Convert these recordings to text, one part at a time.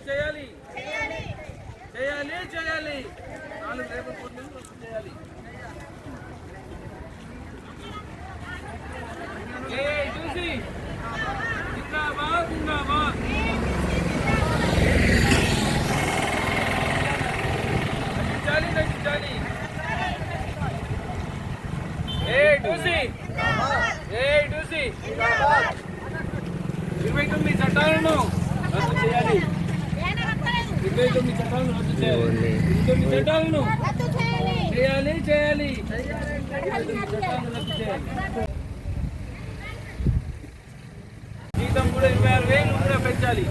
పూర్తి చేయాలి. చేయాలి చేయాలి. నాలుగు రేపు పూర్తి చేయాలి. చూసి. జిందాబాద్ జిందాబాద్. నచ్చించాలి నచ్చించాలి ఏ టూసి ఏ టూసి ఇరవై తొమ్మిది చట్టాలను రద్దు చేయాలి. ఇరవై తొమ్మిది చట్టాలను చేయాలి. చేయాలి తొమ్మిది చట్టాలను రద్దు చేయాలి. జీతం కూడా ఇరవై ఆరు వేలు కూడా పెంచాలి.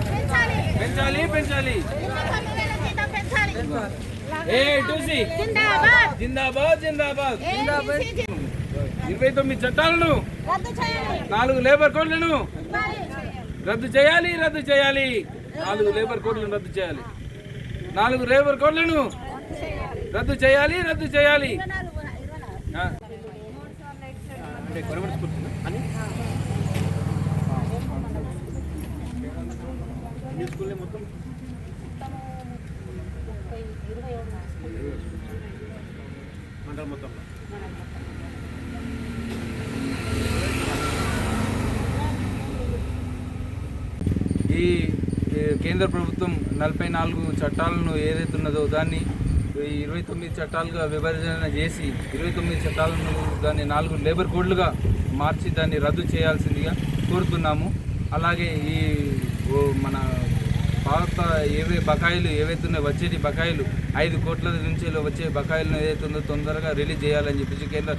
పెంచాలి. పెంచాలి ఏ టూసీ జిందాబాద్. జిందాబాద్ జిందాబాద్. జిందాబాద్ ఇరవై తొమ్మిది చట్టాలను చేయాలి. నాలుగు లేబర్ కోడ్లను రద్దు చేయాలి రద్దు చేయాలి. నాలుగు లేబర్ కోడ్లను రద్దు చేయాలి. నాలుగు లేబర్ కోడ్లను రద్దు చేయాలి రద్దు చేయాలి ఆ. మీ స్కూల్లో మొత్తం ఈ కేంద్ర ప్రభుత్వం నలభై నాలుగు చట్టాలను ఏదైతే ఉన్నదో దాన్ని ఇరవై తొమ్మిది చట్టాలుగా విభజన చేసి ఇరవై తొమ్మిది చట్టాలను దాన్ని నాలుగు లేబర్ కోడ్లుగా మార్చి దాన్ని రద్దు చేయాల్సిందిగా కోరుతున్నాము. అలాగే ఈ మన పాత ఏవే బకాయిలు ఏవైతే ఉన్నాయో వచ్చేటి బకాయిలు ఐదు కోట్ల నుంచి వచ్చే బకాయిలను ఏదైతే ఉందో తొందరగా రిలీజ్ చేయాలని చెప్పేసి కేంద్ర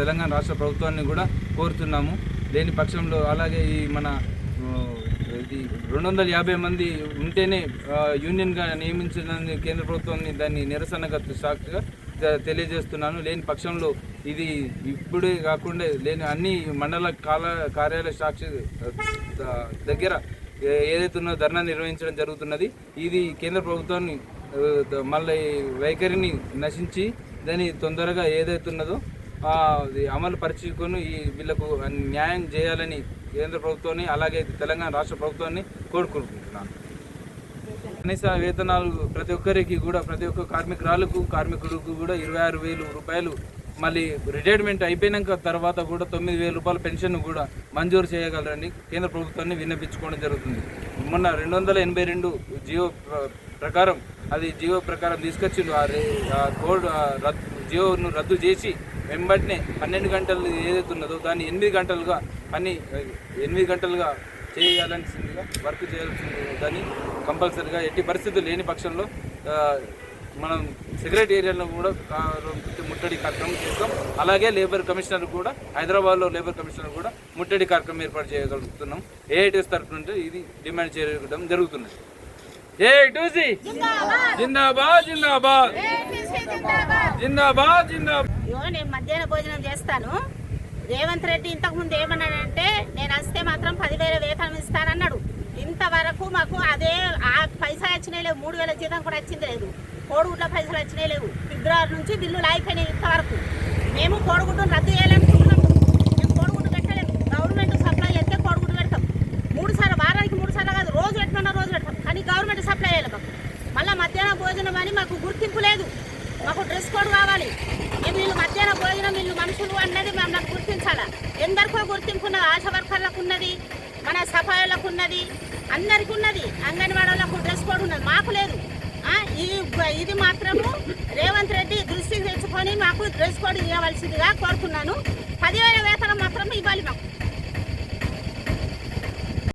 తెలంగాణ రాష్ట్ర ప్రభుత్వాన్ని కూడా కోరుతున్నాము. లేని పక్షంలో అలాగే ఈ మన ఇది రెండు వందల యాభై మంది ఉంటేనే యూనియన్గా నియమించిన కేంద్ర ప్రభుత్వాన్ని దాన్ని నిరసనగా సాక్షిగా తె- తెలియజేస్తున్నాను. లేని పక్షంలో ఇది ఇప్పుడే కాకుండా లేని అన్ని మండల కాల కార్యాలయ సాక్షి దగ్గర ఏదైతే ఉన్నో ధర్నా నిర్వహించడం జరుగుతున్నది. ఇది కేంద్ర ప్రభుత్వాన్ని మళ్ళీ వైఖరిని నశించి దాన్ని తొందరగా ఏదైతే ఉన్నదో అమలు పరుచుకొని ఈ వీళ్ళకు న్యాయం చేయాలని కేంద్ర ప్రభుత్వాన్ని అలాగే తెలంగాణ రాష్ట్ర ప్రభుత్వాన్ని కోరుకుంటున్నాను. కనీస వేతనాలు ప్రతి ఒక్కరికి కూడా ప్రతి ఒక్క కార్మికురాలకు కార్మికులకు కూడా ఇరవై ఆరు వేలు రూపాయలు మళ్ళీ రిటైర్మెంట్ అయిపోయినాక తర్వాత కూడా తొమ్మిది వేల రూపాయల పెన్షన్ కూడా మంజూరు చేయగలరని కేంద్ర ప్రభుత్వాన్ని విన్నపించుకోవడం జరుగుతుంది. మొన్న రెండు వందల ఎనభై రెండు జియో ప్రకారం అది జియో ప్రకారం తీసుకొచ్చిండు ఆ కోడ్ రద్దు జియోను రద్దు చేసి వెంబటినే పన్నెండు గంటలు ఏదైతే ఉన్నదో దాన్ని ఎనిమిది గంటలుగా పని ఎనిమిది గంటలుగా చేయాల్సిందిగా వర్క్ చేయాల్సింది దాన్ని కంపల్సరీగా ఎట్టి పరిస్థితులు లేని పక్షంలో మనం సెక్రటేరియట్లో కూడా ముట్టడి కార్యక్రమం చేస్తాం. అలాగే లేబర్ కమిషనర్ కూడా హైదరాబాద్లో లేబర్ కమిషనర్ కూడా ముట్టడి కార్యక్రమం ఏర్పాటు చేయగలుగుతున్నాం. ఏఐటీఎస్ తరఫు నుండి ఇది డిమాండ్ చేయడం జరుగుతున్నది. ఏ టూసీ జిందాబాద్ జిందాబాద్! జిందాబాద్ జిందాబాద్! ఇగో నేను మధ్యాహ్న భోజనం చేస్తాను. రేవంత్ రెడ్డి ఇంతకుముందు ఏమన్నాడంటే నేను వస్తే మాత్రం పదివేల వేతనం ఇస్తానన్నాడు. ఇంతవరకు మాకు అదే ఆ పైసా వచ్చినాయి లేవు. మూడు వేల జీతం కూడా వచ్చింది లేదు. కోడిగుడ్ల పైసలు వచ్చినాయి లేవు. ఫిబ్రవరి నుంచి బిల్లులు అయిపోయినాయి ఇంతవరకు. మేము కోడిగుడ్డును రద్దు చేయాలనుకుంటున్నాము మేము కోడిగుడ్డు పెట్టలేము గవర్నమెంట్ సప్లై అయితే కోడిగుడ్డు పెడతాం మూడు సార్లు వారానికి మూడు సార్లు కాదు రోజు పెట్టమన్నా రోజు పెడతాం కానీ గవర్నమెంట్ సప్లై చేయాలి మాకు మళ్ళీ మధ్యాహ్నం భోజనం అని మాకు గుర్తింపు లేదు. మాకు డ్రెస్ కోడ్ కావాలి. మేము వీళ్ళు మధ్యాహ్నం భోజనం వీళ్ళు మనుషులు అన్నది మమ్మల్ని గుర్తించాల? ఎందరికో గుర్తింపు ఉన్నది ఆశా వర్కర్లకు ఉన్నది మన సఫాయిలకు ఉన్నది అందరికీ ఉన్నది. అంగన్వాడీ డ్రెస్ కోడ్ ఉన్నది. మాకు లేదు. ఈ ఇది మాత్రము రేవంత్ రెడ్డి దృష్టికి తెచ్చుకొని మాకు డ్రెస్ కోడ్ ఇవ్వవలసిందిగా కోరుకున్నాను. పదివేల వేతనం మాత్రం ఇవ్వాలి మాకు.